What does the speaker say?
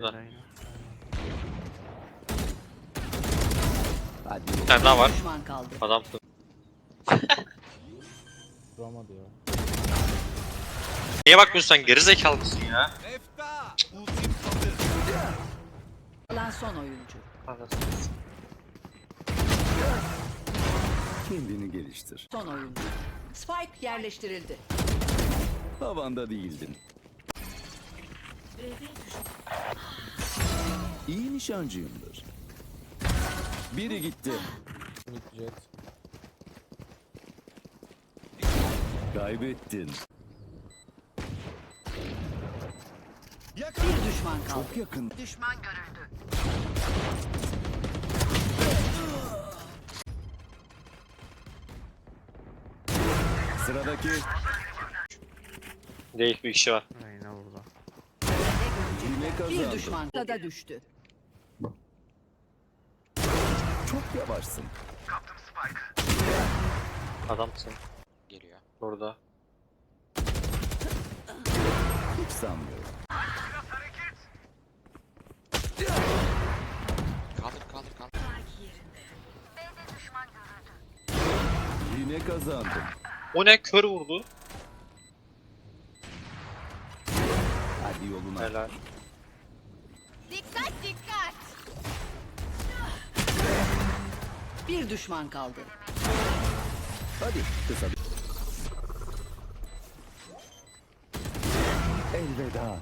Hadi. Bir tane daha var. Düşman kaldı. Adamsın. Vuramadı ya. Niye bakmıyorsun sen geri zekalı mısın ya? Kalan son oyuncu. Kendini geliştir. Son oyuncu. Spike yerleştirildi. Havanda değildin. İyi nişancıyımdır. Biri gitti. Jet. Kaybettin. Bir düşman kaldı. Çok yakın. Düşman görüldü. Sıradaki Değil bir kişi var. Aynen burada. Bir düşman da düştü. Çok yavaşsın. Adamsın. Geliyor. Burada. Hiç sanmıyorum. Kaldır kaldır kaldır. Yine kazandım. O ne kör vurdu. Hadi yoluna. Helal. Dikkat. Bir düşman kaldı. Hadi kısa. Elveda.